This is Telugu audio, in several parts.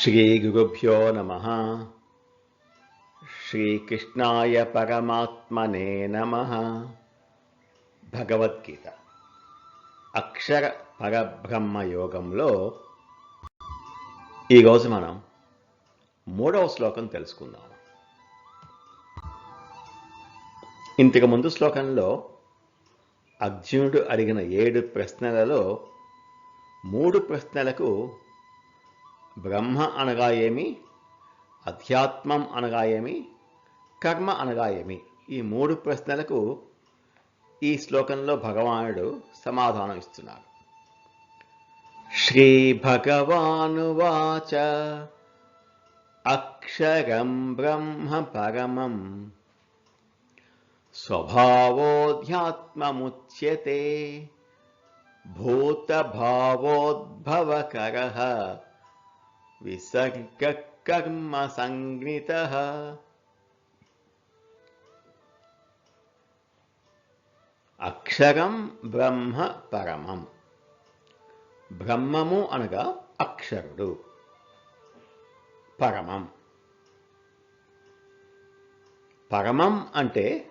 శ్రీగురుభ్యో నమ శ్రీకృష్ణాయ పరమాత్మనే నమ భగవద్గీత అక్షర పరబ్రహ్మ యోగంలో ఈరోజు మనం మూడవ శ్లోకం తెలుసుకుందాం. ఇంతకు ముందు శ్లోకంలో అర్జునుడు అడిగిన ఏడు ప్రశ్నలలో మూడు ప్రశ్నలకు బ్రహ్మ అనగా ఏమి? అధ్యాత్మం అనగా ఏమి? కర్మ అనగా ఏమి? ఈ మూడు ప్రశ్నలకు ఈ శ్లోకంలో భగవానుడు సమాధానం ఇస్తున్నారు శ్రీ భగవానువాచ అక్షరం బ్రహ్మ పరమం స్వభావోధ్యాత్మముచ్యతే భూతభావోద్భవకరः విసర్గకర్మ సంజ్ఞిత అక్షరం బ్రహ్మ పరమం. బ్రహ్మము అనగా అక్షరుడు. పరమం. పరమం అంటే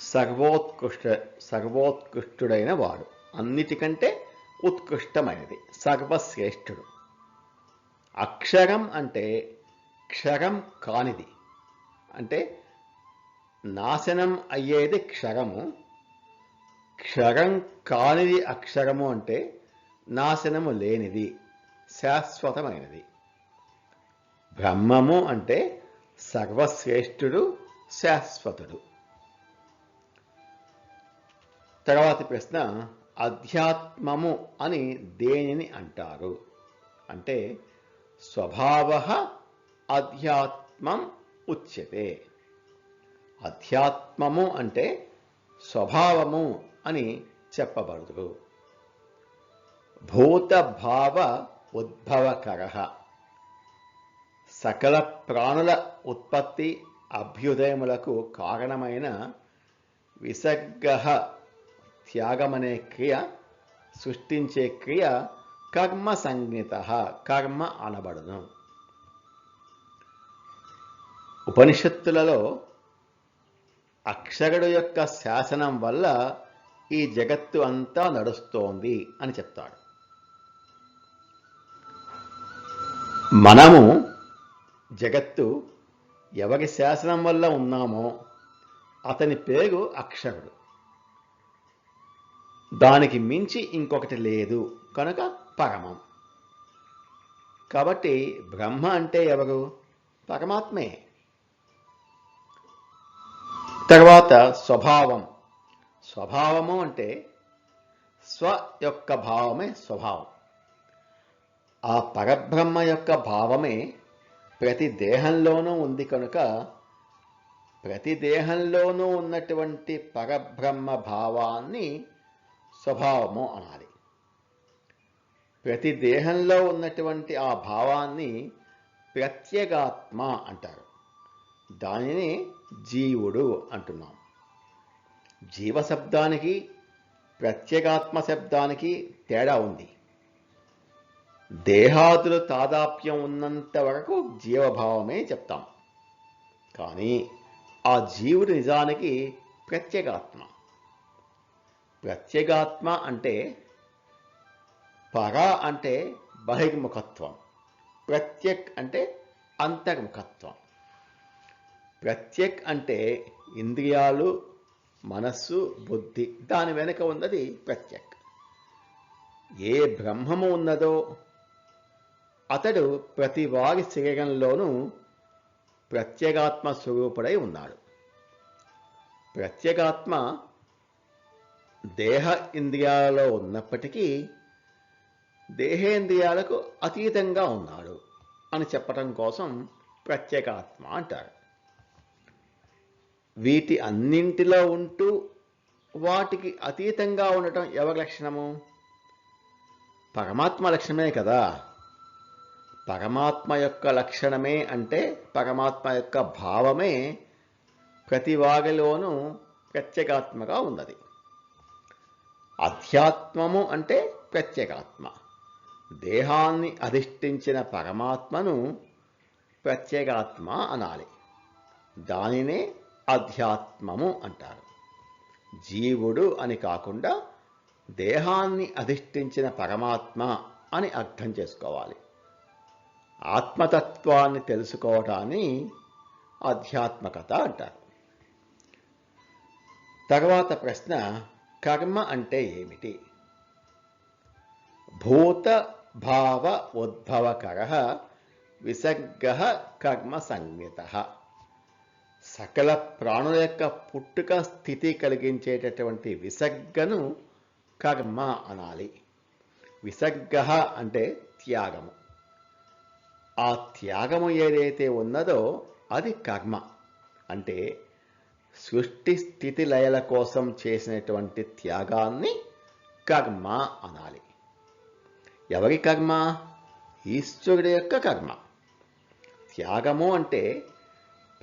సర్వోత్కృష్ట సర్వోత్కృష్టుడైన వాడు. అన్నిటికంటే ఉత్కృష్టమైనది. సర్వశ్రేష్ఠుడు. అక్షరం అంటే క్షరం కానిది. అంటే నాశనం అయ్యేది క్షరము. క్షరం కానిది అక్షరము అంటే నాశనము లేనిది శాశ్వతమైనది. బ్రహ్మము అంటే సర్వశ్రేష్ఠుడు శాశ్వతుడు. తర్వాతి ప్రశ్న అధ్యాత్మము అని దేనిని అంటారు? అంటే స్వభావ అధ్యాత్మం ఉచ్యతే. అధ్యాత్మము అంటే స్వభావము అని చెప్పబడదు. భూతభావ ఉద్భవకర. సకల ప్రాణుల ఉత్పత్తి అభ్యుదయములకు కారణమైన విసర్గ త్యాగమనే క్రియ సృష్టించే క్రియ కర్మ సంజ్ఞిత కర్మ అనబడును. ఉపనిషత్తులలో అక్షరుడు యొక్క శాసనం వల్ల ఈ జగత్తు అంతా నడుస్తోంది అని చెప్తాడు. మనము జగత్తు ఎవరి శాసనం వల్ల ఉన్నామో అతని పేరు అక్షరుడు. దానికి మించి ఇంకొకటి లేదు. కనుక పరమం. కాబట్టి బ్రహ్మ అంటే ఎవరు? పరమాత్మే. తర్వాత స్వభావం. స్వభావము అంటే స్వ యొక్క భావమే స్వభావం. ఆ పరబ్రహ్మ యొక్క భావమే ప్రతి దేహంలోనూ ఉంది కనుక ప్రతి దేహంలోనూ ఉన్నటువంటి పరబ్రహ్మ భావాన్ని స్వభావము అనాలి. ప్రతి దేహంలో ఉన్నటువంటి ఆ భావాన్ని ప్రత్యేగాత్మ అంటారు. దానిని జీవుడు అంటున్నాం. జీవ శబ్దానికి ప్రత్యేగాత్మ శబ్దానికి తేడా ఉంది. దేహాదులు తాదాప్యం ఉన్నంత వరకు జీవభావమే చెప్తాం. కానీ ఆ జీవుడు నిజానికి ప్రత్యేగాత్మ. ప్రత్యేగాత్మ అంటే పర అంటే బహిర్ముఖత్వం. ప్రత్యక్ అంటే అంతర్ముఖత్వం. ప్రత్యక్ అంటే ఇంద్రియాలు మనస్సు బుద్ధి. దాని వెనుక ఉన్నది ప్రత్యక్. ఏ బ్రహ్మము ఉన్నదో అతడు ప్రతి వారి శరీరంలోనూ ప్రత్యేగాత్మ స్వరూపుడై ఉన్నాడు. ప్రత్యేగాత్మ దేహ ఇంద్రియాలలో ఉన్నప్పటికీ దేహేంద్రియాలకు అతీతంగా ఉన్నాడు అని చెప్పటం కోసం ప్రత్యేకాత్మ అంటారు వీటి అన్నింటిలో ఉంటూ వాటికి అతీతంగా ఉండటం ఎవరి లక్షణము? పరమాత్మ లక్షణమే కదా. పరమాత్మ యొక్క లక్షణమే అంటే పరమాత్మ యొక్క భావమే ప్రతి వాగలోనూ ప్రత్యేకాత్మగా ఉన్నది. అధ్యాత్మము అంటే ప్రత్యేకాత్మ దేహాన్ని అధిష్ఠించిన పరమాత్మను ప్రత్యేగాత్మ అనాలి. దానినే అధ్యాత్మము అంటారు. జీవుడు అని కాకుండా దేహాన్ని అధిష్ఠించిన పరమాత్మ అని అర్థం చేసుకోవాలి. ఆత్మతత్వాన్ని తెలుసుకోవటాన్ని ఆధ్యాత్మకత అంటారు. తర్వాత ప్రశ్న కర్మ అంటే ఏమిటి? భూత భావ ఉద్భవకర విసర్గ కర్మ సంజ్ఞిత సకల ప్రాణుల యొక్క పుట్టుక స్థితి కలిగించేటటువంటి విసర్గను కర్మ అనాలి. విసర్గ అంటే త్యాగము. ఆ త్యాగము ఏదైతే ఉన్నదో అది కర్మ. అంటే సృష్టి స్థితి లయల కోసం చేసినటువంటి త్యాగాన్ని కర్మ అనాలి. ఎవరి కర్మ? ఈశ్వరుడి యొక్క కర్మ. త్యాగము అంటే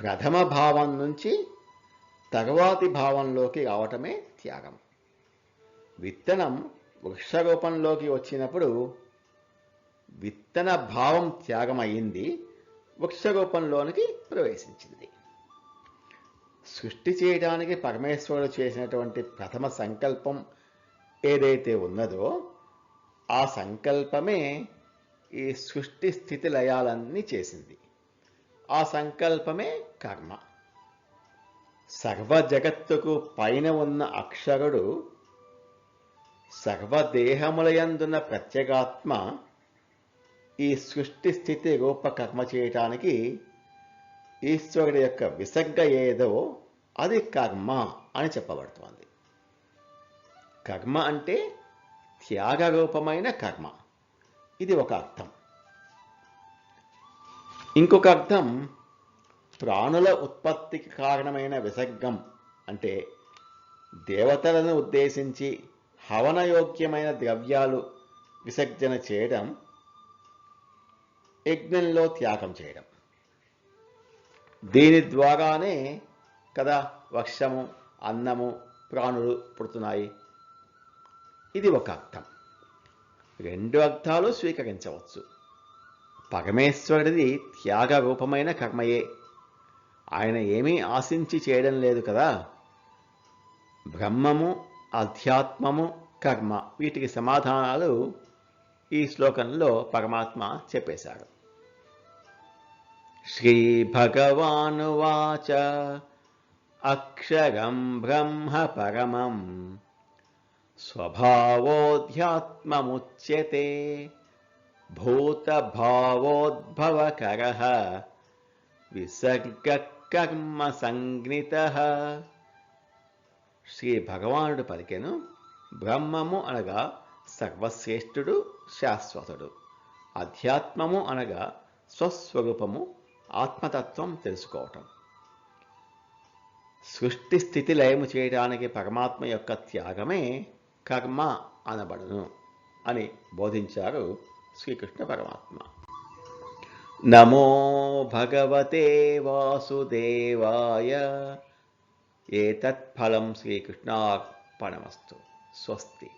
ప్రథమ భావం నుంచి తరువాతి భావంలోకి రావటమే త్యాగం. విత్తనం వృక్షరూపంలోకి వచ్చినప్పుడు విత్తన భావం త్యాగం అయింది వృక్షరూపంలోనికి ప్రవేశించింది. సృష్టి చేయడానికి పరమేశ్వరుడు చేసినటువంటి ప్రథమ సంకల్పం ఏదైతే ఉన్నదో ఆ సంకల్పమే ఈ సృష్టి స్థితి లయాలన్నీ చేసింది. ఆ సంకల్పమే కర్మ. సర్వ జగత్తుకు పైన ఉన్న అక్షరుడు సర్వదేహములయందున్న ప్రత్యేగాత్మ ఈ సృష్టి స్థితి రూపకర్మ చేయటానికి ఈశ్వరుడి యొక్క విసర్గ ఏదో అది కర్మ అని చెప్పబడుతోంది. కర్మ అంటే త్యాగ రూపమైన కర్మ. ఇది ఒక అర్థం. ఇంకొక అర్థం ప్రాణుల ఉత్పత్తికి కారణమైన విసర్గం అంటే దేవతలను ఉద్దేశించి హవనయోగ్యమైన ద్రవ్యాలు విసర్జన చేయడం యజ్ఞంలో త్యాగం చేయడం. దీని ద్వారానే కదా వర్షము అన్నము ప్రాణులు పుడుతున్నాయి. ఇది ఒక అర్థం. రెండు అర్థాలు స్వీకరించవచ్చు. పరమేశ్వరుడిది త్యాగ రూపమైన కర్మయే. ఆయన ఏమీ ఆశించి చేయడం లేదు కదా. బ్రహ్మము అధ్యాత్మము కర్మ వీటికి సమాధానాలు ఈ శ్లోకంలో పరమాత్మ చెప్పేశారు. శ్రీ భగవానువాచ అక్షరం బ్రహ్మ పరమం స్వభావోధ్యాత్మముచ్యతే భూతభావోద్భవకర విసర్గకర్మ సంజ్ఞిత శ్రీ భగవానుడు పలికెను బ్రహ్మము అనగా సర్వశ్రేష్ఠుడు శాశ్వతుడు. అధ్యాత్మము అనగా స్వస్వరూపము ఆత్మతత్వం తెలుసుకోవటం. సృష్టి స్థితి లయము చేయడానికి పరమాత్మ యొక్క త్యాగమే కర్మ అనబడును అని బోధించారు శ్రీకృష్ణ పరమాత్మ. నమో భగవతే వాసుదేవాయ. ఏతత్ఫలం శ్రీకృష్ణార్పణమస్తు. స్వస్తి.